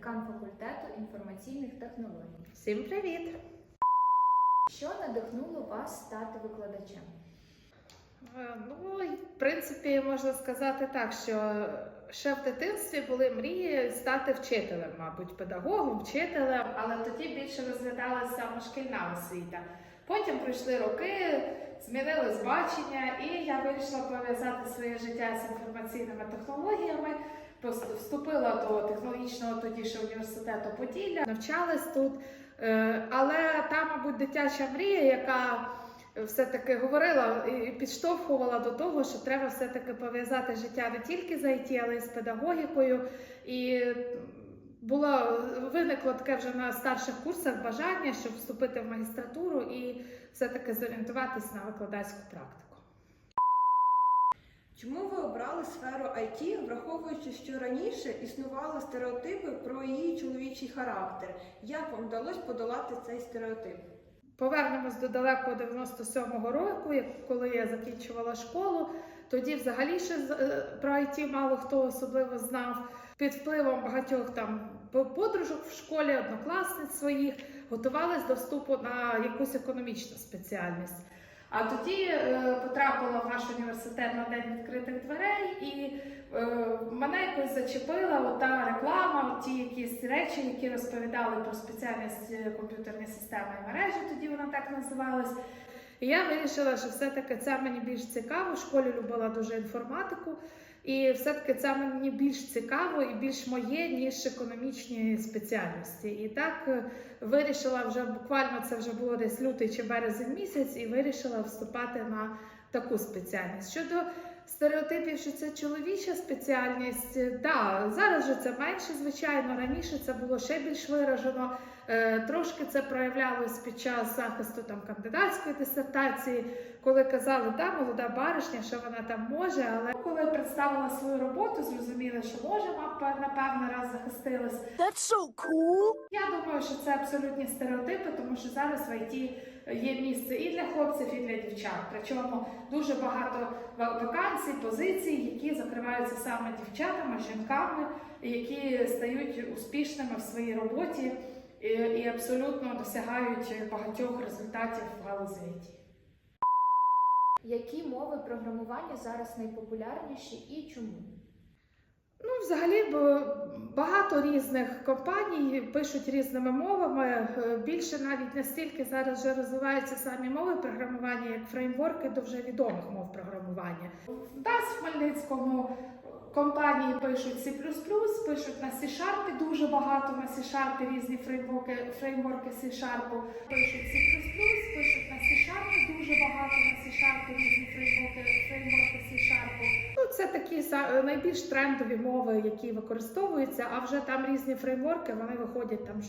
декан факультету інформаційних технологій. Всім привіт! Що надихнуло вас стати викладачем? Е, Ну, в принципі, можна сказати так, що ще в дитинстві були мрії стати вчителем, мабуть, педагогом, вчителем, але тоді більше розглядалася шкільна освіта. Потім пройшли роки, змінилось бачення, і я вирішила пов'язати своє життя з інформаційними технологіями. Вступила до технологічного тоді ще університету Поділля, навчалась тут. Е, Але та, мабуть, дитяча мрія, яка все-таки говорила і підштовхувала до того, що треба все-таки пов'язати життя не тільки з IT, але й з педагогікою. І було виникло таке вже на старших курсах бажання, щоб вступити в магістратуру і все-таки зорієнтуватись на викладацьку практику. Чому ви обрали сферу IT, враховуючи, що раніше існували стереотипи про її чоловічий характер? Як вам вдалося подолати цей стереотип? Повернемось до далекого 97-го року, коли я закінчувала школу. Тоді взагалі ще е, про IT мало хто особливо знав. Під впливом багатьох там подружок в школі, однокласниць своїх, готувалась до вступу на якусь економічну спеціальність. А тоді е, потрапила в наш університет на день відкритих дверей, і е, мене якось зачепила ота реклама, ті якісь речі, які розповідали про спеціальність комп'ютерної комп'ютерні системи і мережі, тоді вона так називалась. І я вирішила, що все-таки це мені більш цікаво. В школі любила дуже інформатику, і все-таки це мені більш цікаво і більш моє, ніж економічні спеціальності. І так е, вирішила вже буквально це вже було десь лютий чи березень місяць, і вирішила вступати на таку спеціальність. Щодо стереотипів, що це чоловіча спеціальність, е, да, зараз же це менше, звичайно. Раніше це було ще більш виражено. Е, Трошки це проявлялось під час захисту там кандидатської дисертації, коли казали, да, молода баришня, що вона там може. Але коли представила свою роботу, зрозуміли, що може, мапа напевно раз захистилась. That's so cool. Я думаю, що це абсолютні стереотипи, тому що зараз в ІТ є місце і для хлопців, і для дівчат. Причому дуже багато вакансій, позицій, які закриваються саме дівчатами, жінками, які стають успішними в своїй роботі і, і абсолютно досягають багатьох результатів в галузі. Які мови програмування зараз найпопулярніші і чому? Ну, взагалі, багато різних компаній пишуть різними мовами. Е, Більше навіть настільки зараз вже розвиваються самі мови програмування, як фреймворки до вже відомих мов програмування. В нас в Хмельницькому компанії пишуть C++, пишуть на C-Sharp дуже багато на C-Sharp різні фреймворки, фреймворки C-Sharp, пишуть C++, пишуть на C-Sharp дуже багато на C-Sharp різні фреймворки, фреймворки C-Sharp. Ну, це такі найбільш трендові мови, які використовуються, а вже там різні фреймворки, вони виходять там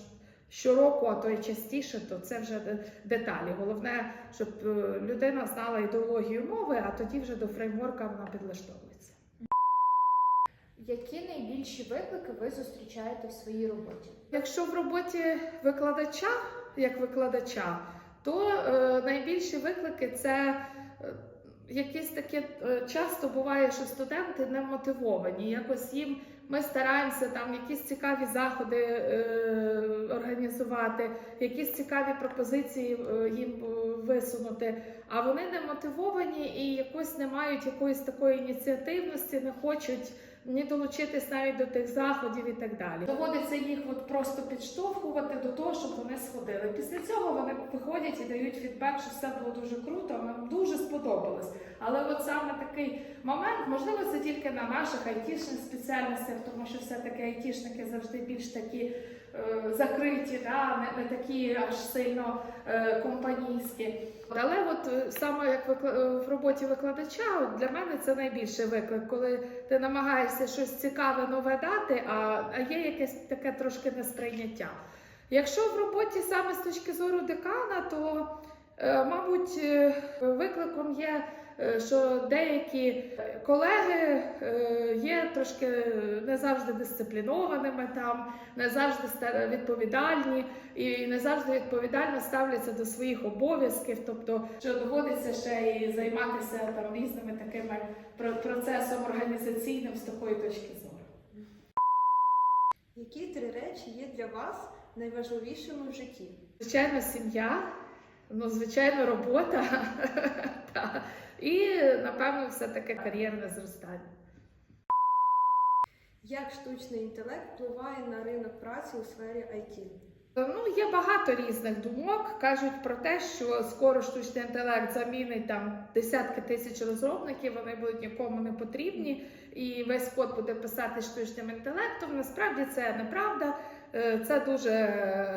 щороку, а то й частіше, то це вже деталі. Головне, щоб е, людина знала ідеологію мови, а тоді вже до фреймворка вона підлаштовується. Які найбільші виклики ви зустрічаєте в своїй роботі? Якщо в роботі викладача, як викладача, то е, найбільші виклики це е, якісь такі е, часто буває, що студенти не мотивовані. Якось їм ми стараємося там якісь цікаві заходи е, організувати, якісь цікаві пропозиції е, їм е, висунути. А вони не мотивовані і якось не мають якоїсь такої ініціативності, не хочуть ні долучитись навіть до тих заходів і так далі. Доводиться їх от просто підштовхувати до того, щоб вони сходили. Після цього вони виходять і дають фідбек, що все було дуже круто, нам дуже сподобалось. Але от саме такий момент, можливо, це тільки на наших айтішних спеціальностях, тому що все-таки айтішники завжди більш такі е, закриті, да, не, не такі аж сильно е, компанійські. Але от е, саме як е, в роботі викладача, для мене це найбільший виклик, коли ти намагаєшся щось цікаве нове дати, а, є якесь таке трошки несприйняття. Якщо в роботі саме з точки зору декана, то е, мабуть викликом є, що деякі колеги е, є трошки не завжди дисциплінованими, там не завжди відповідальні і не завжди відповідально ставляться до своїх обов'язків. Тобто, що доводиться ще і займатися там різними такими про- процесом організаційним з такої точки зору. Які три речі є для вас найважливішими в житті? Звичайно, сім'я, ну, звичайно, робота та, і, напевно, все-таки кар'єрне зростання. Як штучний інтелект впливає на ринок праці у сфері IT? Ну, є багато різних думок. Кажуть про те, що скоро штучний інтелект замінить там десятки тисяч розробників, вони будуть нікому не потрібні, і весь код буде писати штучним інтелектом. Насправді це неправда. Е, Це дуже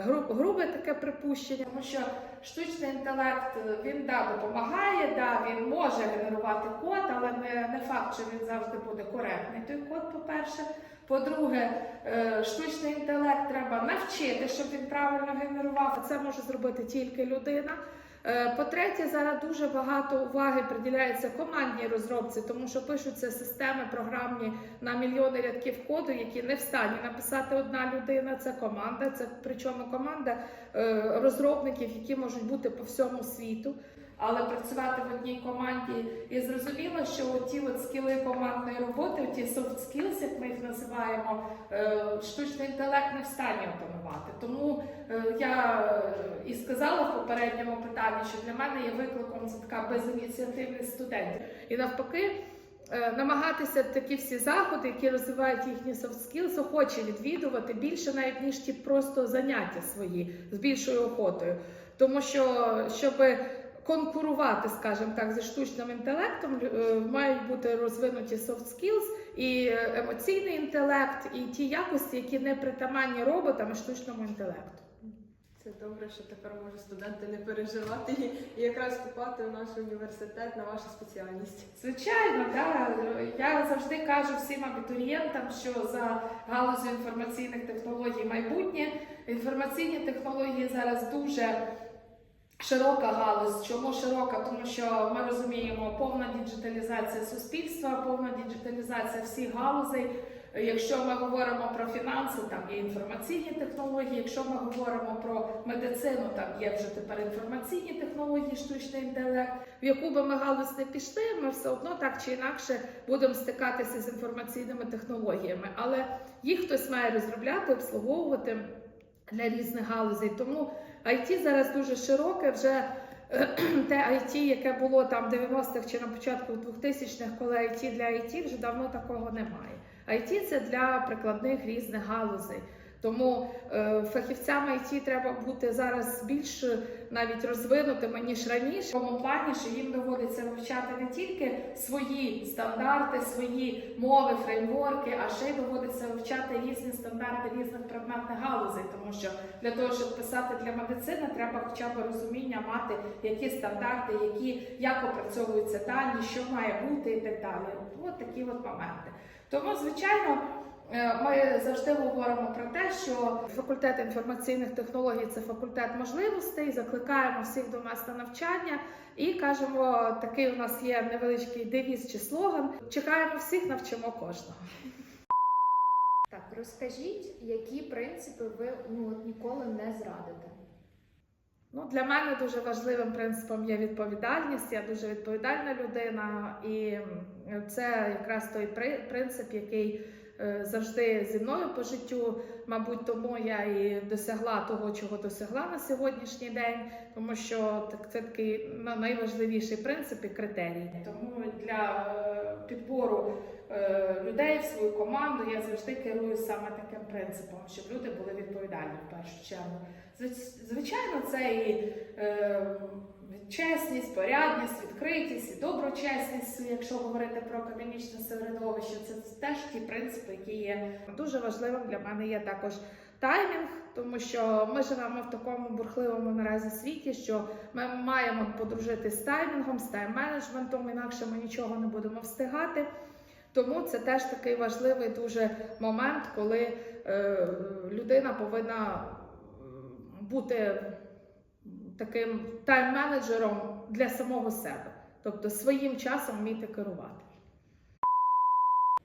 гру- грубе таке припущення, тому що штучний інтелект е, він да допомагає, да він може генерувати код, але не, не факт, що він завжди буде коректний. Той код, по-перше. По-друге, е, штучний інтелект треба навчити, щоб він правильно генерував. Це може зробити тільки людина. Е, По-третє, зараз дуже багато уваги приділяється командній розробці, тому що пишуться системи програмні на мільйони рядків коду, які не в стані написати одна людина. Це команда, це причому команда е, розробників, які можуть бути по всьому світу. Але працювати в одній команді і зрозуміло, що ті от скіли командної роботи, ті soft skills, як ми їх називаємо, е, штучний інтелект не в стані опанувати. Тому е, я е, і сказала в попередньому питанні, що для мене є викликом це така безініціативність студентів. І навпаки, намагатися такі всі заходи, які розвивають їхні soft skills, охоче відвідувати більше, навіть ніж ті просто заняття свої з більшою охотою. Тому що щоб конкурувати, скажімо так, зі штучним інтелектом, е, мають бути розвинуті soft skills і е, емоційний інтелект, і ті якості, які не притаманні роботам і штучному інтелекту. Це добре, що тепер можуть студенти не переживати і, і якраз вступати в наш університет на вашу спеціальність. Звичайно, да. я завжди кажу всім абітурієнтам, що за галузю інформаційних технологій майбутнє інформаційні технології зараз дуже широка галузь. Чому широка? Тому що ми розуміємо повна діджиталізація суспільства, повна діджиталізація всіх галузей. Якщо ми говоримо про фінанси, там є інформаційні технології. Якщо ми говоримо про медицину, там є вже тепер інформаційні технології, штучний інтелект. В яку би ми галузь не пішли, ми все одно так чи інакше будемо стикатися з інформаційними технологіями. Але їх хтось має розробляти, обслуговувати для різних галузей. Тому IT зараз дуже широке. Вже те IT, яке було там в 90-х чи на початку 2000-х, коли IT для IT, вже давно такого немає. IT – це для прикладних різних галузей. Тому е, фахівцям IT треба бути зараз більш навіть розвинутими ніж раніше. В тому плані, що їм доводиться вивчати не тільки свої стандарти, свої мови, фреймворки, а ще й доводиться вивчати різні стандарти різних предметних галузей. Тому що для того, щоб писати для медицини, треба хоча б розуміння мати, які стандарти, які як опрацьовуються дані, що має бути і так далі. От такі от моменти. Тому, звичайно. Е, Ми завжди говоримо про те, що факультет інформаційних технологій це факультет можливостей. Закликаємо всіх до нас на навчання і кажемо, такий у нас є невеличкий девіз чи слоган. Чекаємо всіх, навчимо кожного. Так, розкажіть, які принципи ви ну, ніколи не зрадите? Ну, для мене дуже важливим принципом є відповідальність. Я дуже відповідальна людина, і це якраз той при- принцип, який завжди зі мною по життю. Мабуть, тому я і досягла того, чого досягла на сьогоднішній день, тому що так це такий ну, найважливіший принцип і критерій. Тому для е, підбору е, людей в свою команду я завжди керую саме таким принципом, щоб люди були відповідальні в першу чергу. Звичайно, це і е, чесність, порядність, відкритість, і доброчесність, якщо говорити про академічне середовище, це теж ті принципи, які є дуже важливим для мене. Є також таймінг, тому що ми живемо в такому бурхливому наразі світі, що ми маємо подружити з таймінгом, з тайм-менеджментом, інакше ми нічого не будемо встигати. Тому це теж такий важливий дуже момент, коли е, людина повинна бути таким тайм-менеджером для самого себе, тобто своїм часом вміти керувати.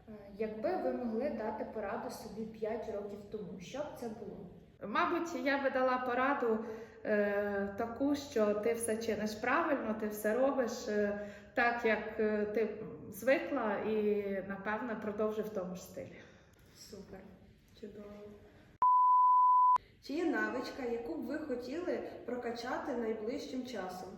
Е, Якби ви могли дати пораду собі 5 років тому, що б це було? Мабуть, я би дала пораду е, таку, що ти все чиниш правильно, ти все робиш е, так, як е, ти звикла, і напевно продовжуй в тому ж стилі. Супер, чудово. Чи є навичка, яку б ви хотіли прокачати найближчим часом?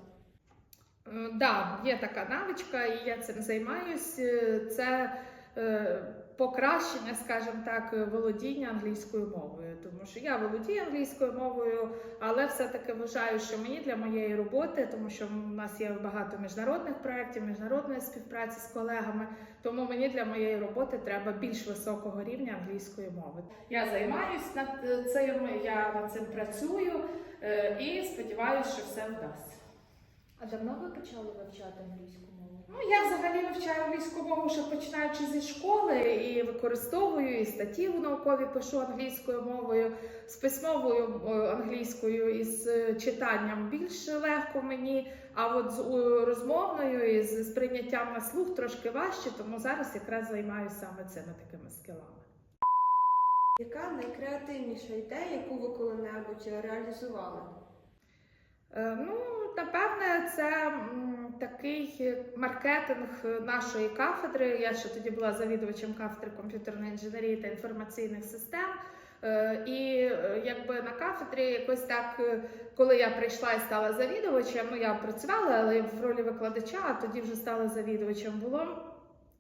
Е, Да, є така навичка, і я цим займаюся. Це е, покращення, скажімо так, володіння англійською мовою. Тому що я володію англійською мовою, але все-таки вважаю, що мені для моєї роботи, тому що в нас є багато міжнародних проєктів, міжнародної співпраці з колегами. Тому мені для моєї роботи треба більш високого рівня англійської мови. Я займаюся над е, цим, я над цим працюю е, і сподіваюся, що все вдасться. А давно ви почали вивчати англійську? Ну, я взагалі вивчаю англійську мову, ще починаючи зі школи, і використовую і статті в наукові пишу англійською мовою, з письмовою е, англійською і з е, читанням більш легко мені. А от з розмовною і з сприйняттям на слух трошки важче, тому зараз якраз займаюся саме цими такими скілами. Яка найкреативніша ідея, яку ви коли-небудь реалізували? Е, Ну, напевне, це такий маркетинг нашої кафедри. Я ще тоді була завідувачем кафедри комп'ютерної інженерії та інформаційних систем. Е, І е, якби на кафедрі якось так, е, коли я прийшла і стала завідувачем, ну я працювала, але в ролі викладача, а тоді вже стала завідувачем. Було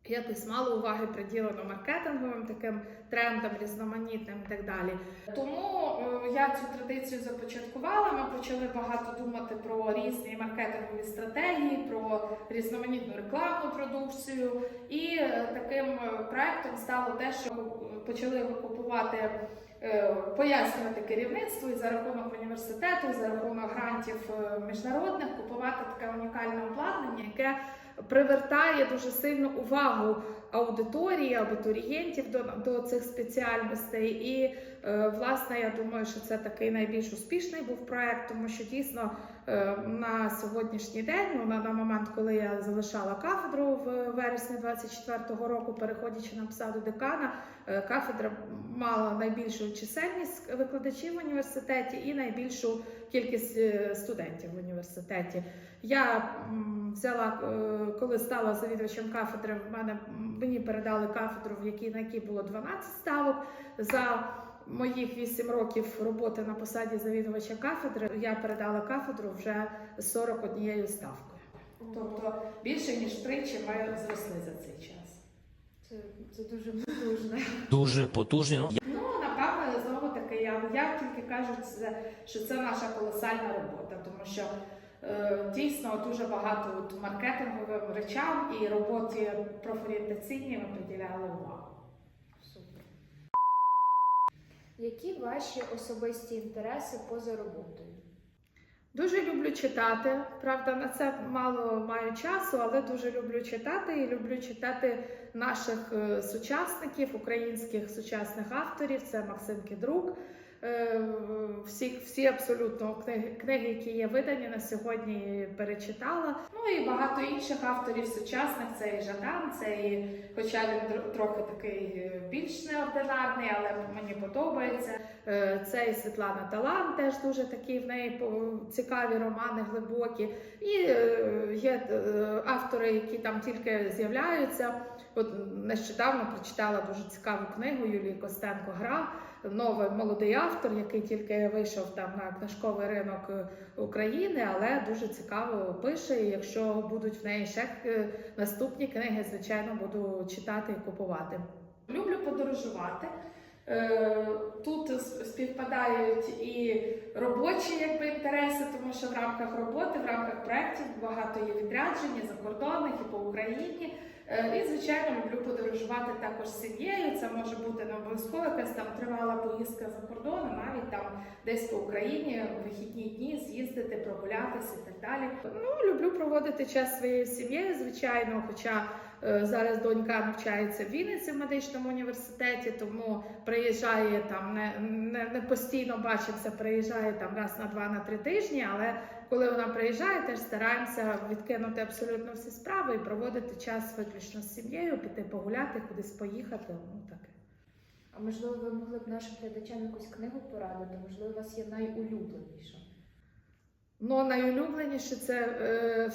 якось мало уваги приділено маркетинговим таким трендам, різноманітним і так далі. Тому е, я цю традицію започаткувала. Ми почали багато думати про різні маркетингові стратегії, про різноманітну рекламну продукцію. І е, таким е, проектом стало те, що почали купувати. е, Пояснювати керівництву і за рахунок університету, за рахунок грантів міжнародних купувати таке унікальне обладнання, яке привертає дуже сильно увагу аудиторії, абітурієнтів до, до цих спеціальностей. І е, власне я думаю, що це такий найбільш успішний був проект, тому що дійсно на сьогоднішній день, ну, на, на момент, коли я залишала кафедру в вересні 24-го року, переходячи на посаду декана, е, кафедра мала найбільшу чисельність викладачів в університеті і найбільшу кількість е, студентів в університеті. Я взяла, е, коли стала завідувачем кафедри, в мене мені передали кафедру, в якій на якій було 12 ставок. За моїх 8 років роботи на посаді завідувача кафедри я передала кафедру вже з 41 ставкою. Тобто більше ніж тричі ми зросли за цей час. Це, це дуже потужно. Дуже потужні. Ну, напевно, знову таки, я, я тільки кажу, це, що це наша колосальна робота, тому що е, дійсно дуже багато от, маркетинговим речам і роботі профорієнтаційній ми приділяли увагу. Супер. Які ваші особисті інтереси поза роботою? Дуже люблю читати. Правда, на це мало маю часу, але дуже люблю читати і люблю читати наших е, сучасників, українських сучасних авторів. Це Максим Кідрук. Е, Всі, всі абсолютно книги, книги, які є видані на сьогодні, перечитала. Ну і багато інших авторів сучасних. Це і Жадан, це і, хоча він трохи такий е, більш неординарний, але мені подобається. Е, Це і Світлана Талан, теж дуже такі в неї цікаві романи, глибокі. І є автори, які там тільки з'являються. От нещодавно прочитала дуже цікаву книгу Юлії Костенко Гра. Новий молодий автор, який тільки вийшов там на книжковий ринок е, України, але дуже цікаво пише. І якщо будуть в неї ще е, наступні книги, звичайно, буду читати і купувати. Люблю подорожувати. Е, Тут співпадають і робочі якби, інтереси, тому що в рамках роботи, в рамках проєктів багато є відряджень і закордонних і по Україні. Е, І, звичайно, люблю подорожувати також сім'єю. Це може бути не обов'язково якась там тривала поїздка за кордон, навіть там десь по Україні в вихідні дні з'їздити, прогулятися і так далі. Ну, люблю проводити час своєю сім'єю, звичайно, хоча Е, Зараз донька навчається в Вінниці в медичному університеті, тому приїжджає там не, не, не постійно бачимося, приїжджає там раз на два на три тижні. Але коли вона приїжджає, теж стараємося відкинути абсолютно всі справи і проводити час виключно з сім'єю, піти погуляти, кудись поїхати. Ну таке. А можливо, ви могли б нашим глядачам якусь книгу порадити? Можливо, у вас є найулюбленіша? Ну, найулюбленіше це е,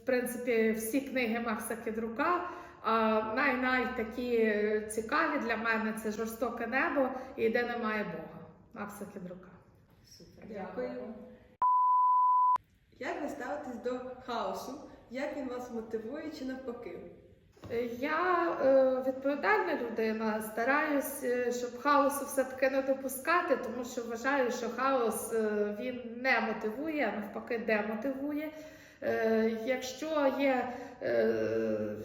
в принципі всі книги Макса Кедрука. А най-най такі е, цікаві для мене це жорстоке небо і де немає Бога Макса Кедрука. Супер. Дякую. Як ви ставитесь до хаосу? Як він вас мотивує чи навпаки? Я е, відповідальна людина, стараюсь, е, щоб хаосу все-таки не допускати, тому що вважаю, що хаос е, він не мотивує, а навпаки, демотивує. Е, якщо є е,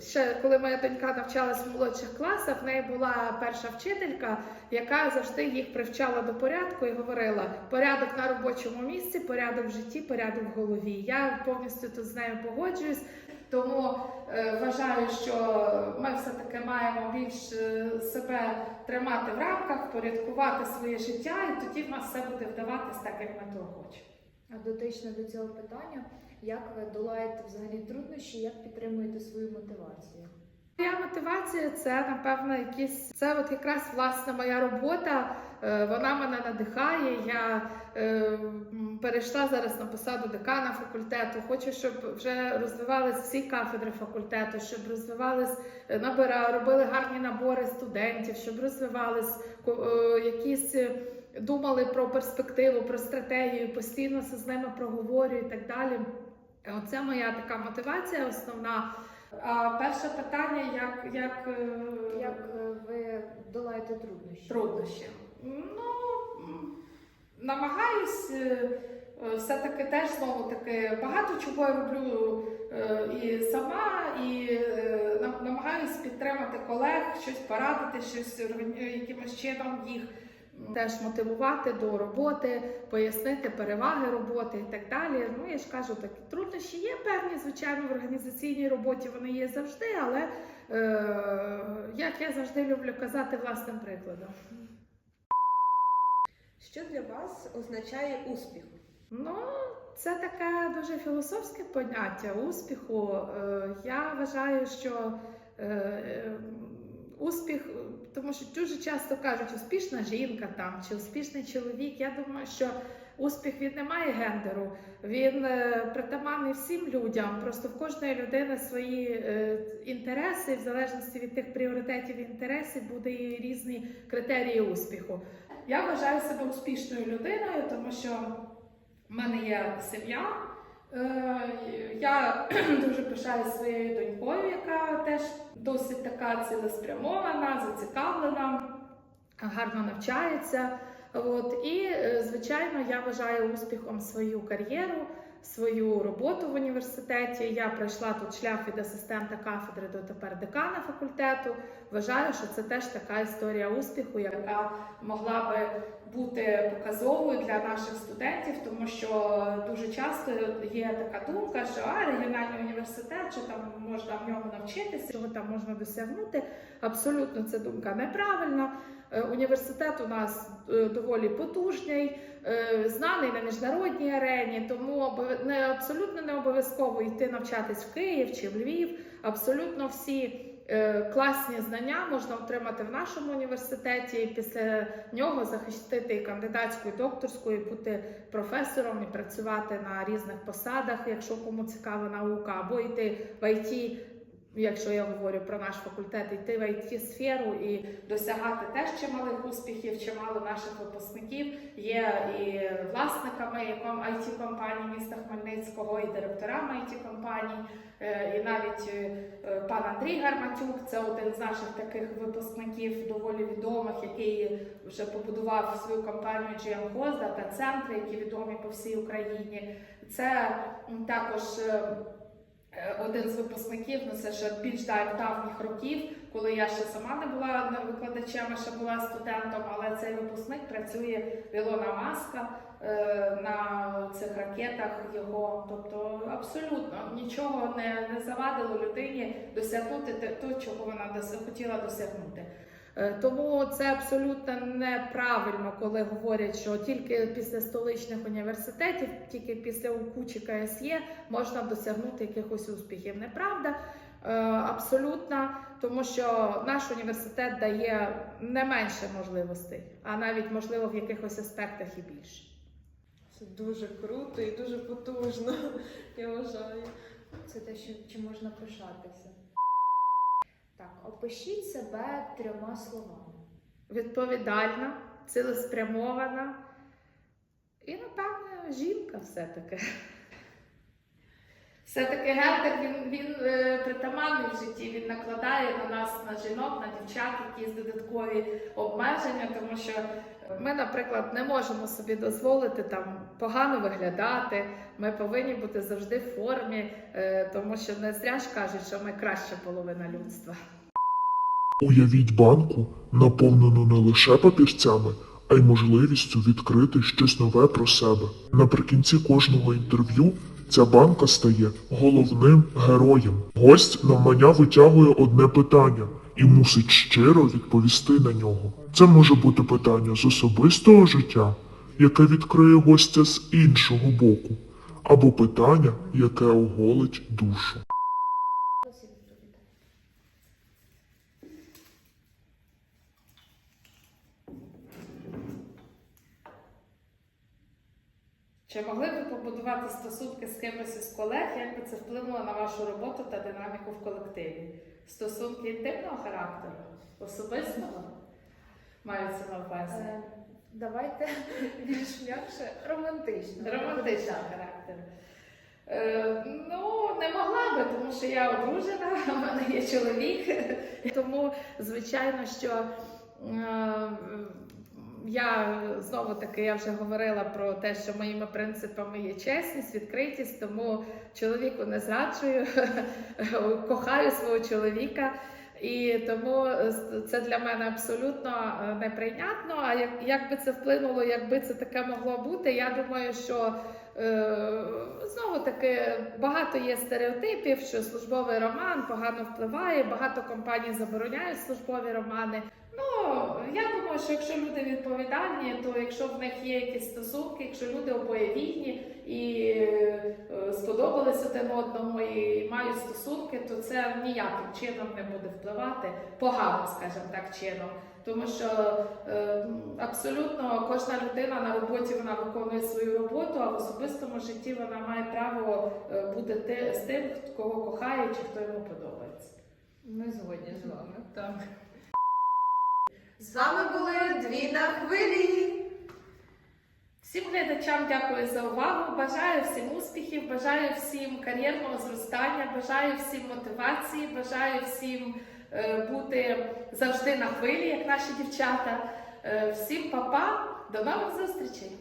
ще коли моя донька навчалась в молодших класах, в неї була перша вчителька, яка завжди їх привчала до порядку і говорила: порядок на робочому місці, порядок в житті, порядок в голові. Я повністю тут з нею погоджуюсь. Тому е, вважаю, що ми все-таки маємо більш е, себе тримати в рамках, впорядкувати своє життя, і тоді в нас все буде вдаватись так, як ми того хочемо. А дотично до цього питання, як ви долаєте взагалі труднощі, як підтримуєте свою мотивацію? Моя мотивація це напевно якісь це от якраз власне моя робота. е, Вона мене надихає. Я е, перейшла зараз на посаду декана факультету. Хочу, щоб вже розвивались всі кафедри факультету, щоб розвивались е, набира, робили гарні набори студентів, щоб розвивались е, якісь. е, Думали про перспективу, про стратегію, постійно з ними проговорюю і так далі. Оце моя така мотивація основна. А перше питання, як, як, е, Як е, ви долаєте труднощі? труднощі? Ну, намагаюсь е, все-таки теж знову таки багато чого я роблю і сама, і нам- намагаюсь підтримати колег, щось порадити, щось якимось чином їх. Теж мотивувати до роботи, пояснити переваги роботи і так далі. Ну я ж кажу, такі труднощі є певні, звичайно, в організаційній роботі вони є завжди, але е, як я завжди люблю казати власним прикладом. Що для вас означає успіх? Ну, це таке дуже філософське поняття успіху. Е, Я вважаю, що е, е, успіх, тому що дуже часто кажуть, успішна жінка там чи успішний чоловік. Я думаю, що успіх він не має гендеру, він е, притаманний всім людям. Просто в кожної людини свої е, інтереси, в залежності від тих пріоритетів і інтересів, буде і різні критерії успіху. Я вважаю себе успішною людиною, тому що в мене є сім'я. Е, Я дуже пишаюся своєю донькою, яка теж досить така цілеспрямована, зацікавлена, гарно навчається. От і е, звичайно, я вважаю успіхом свою кар'єру, свою роботу в університеті. Я пройшла тут шлях від асистента кафедри до тепер декана факультету. Вважаю, що це теж така історія успіху, яка могла би бути показовою для наших студентів, тому що дуже часто є така думка, що а регіональний університет, що там можна в ньому навчитися, чого там можна досягнути. Абсолютно ця думка неправильна. Е, Університет у нас е, доволі потужний, е, знаний на міжнародній арені, тому не абсолютно не обов'язково йти навчатись в Київ чи в Львів. Абсолютно всі класні знання можна отримати в нашому університеті. і Після нього захистити і кандидатську, і докторську, і бути професором, і працювати на різних посадах, якщо кому цікава наука, або йти в IT, якщо я говорю про наш факультет, йти в it сферу і досягати теж чималих успіхів. Чимало наших випускників є і власниками it компаній міста Хмельницького, і директорами it компаній. Е, І навіть е, пан Андрій Гарматюк, це один з наших таких випускників доволі відомих, який вже побудував свою компанію GM Host, дата-центри, які відомі по всій Україні. Це також е, один з випускників, ну це ще більш дав- давніх років, коли я ще сама не була викладачем, а ще була студентом, але цей випускник працює Ілона Маска е, на цих ракетах його. Тобто абсолютно нічого не, не завадило людині досягнути те, чого вона хотіла досягнути. Е, Тому це абсолютно неправильно, коли говорять, що тільки після столичних університетів, тільки після УКУ чи КСЄ можна досягнути якихось успіхів. Неправда. Е, Абсолютно, тому що наш університет дає не менше можливостей, а навіть можливо в якихось аспектах і більше. Це дуже круто і дуже потужно, я вважаю. Це те, що чим можна пишатися. Так, опишіть себе трьома словами. Відповідальна, цілеспрямована І, напевне, жінка все-таки. Все-таки гендер він, він е, притаманний в житті, він накладає на нас, на жінок, на дівчат якісь додаткові обмеження, тому що ми, наприклад, не можемо собі дозволити там погано виглядати. Ми повинні бути завжди в формі, е, тому що не зря ж кажуть, що ми краща половина людства. Уявіть банку, наповнену не лише папірцями, а й можливістю відкрити щось нове про себе. Наприкінці кожного інтерв'ю ця банка стає головним героєм. Гость навмання витягує одне питання і мусить щиро відповісти на нього. Це може бути питання з особистого життя, яке відкриє гостя з іншого боку, або питання, яке оголить душу. Досить відповідати. Чи могли б ви побудувати стосунки з кимось із колег, як би це вплинуло на вашу роботу та динаміку в колективі? Стосунки інтимного характеру? Особистого? Маються на увазі. Е, Давайте більш м'якше романтично. Романтичного характеру. Е, ну, не могла би, тому що я одружена, у мене є чоловік. Тому, звичайно, що е, я знову таки я вже говорила про те, що моїми принципами є чесність, відкритість, тому чоловіку не зраджую, кохаю свого чоловіка. І тому е, це для мене абсолютно е, неприйнятно. А як, як би це вплинуло, якби це таке могло бути, я думаю, що е, знову таки багато є стереотипів, що службовий роман погано впливає, багато компаній забороняють службові романи. Ну, я думаю, що якщо люди відповідальні, то якщо в них є якісь стосунки, якщо люди обоє вільні і е, сподобались один одному і мають стосунки, то це ніяким чином не буде впливати погано, скажімо так, чином. Тому що е, абсолютно кожна людина на роботі вона виконує свою роботу, а в особистому житті вона має право е, бути те- з тим, кого кохає чи хто йому подобається. Ми згодні з вами. Так. З вами були дві на хвилі. Всім глядачам дякую за увагу. Бажаю всім успіхів, бажаю всім кар'єрного зростання, бажаю всім мотивації, бажаю всім е, бути завжди на хвилі, як наші дівчата. Е, всім па-па, до нових зустрічей!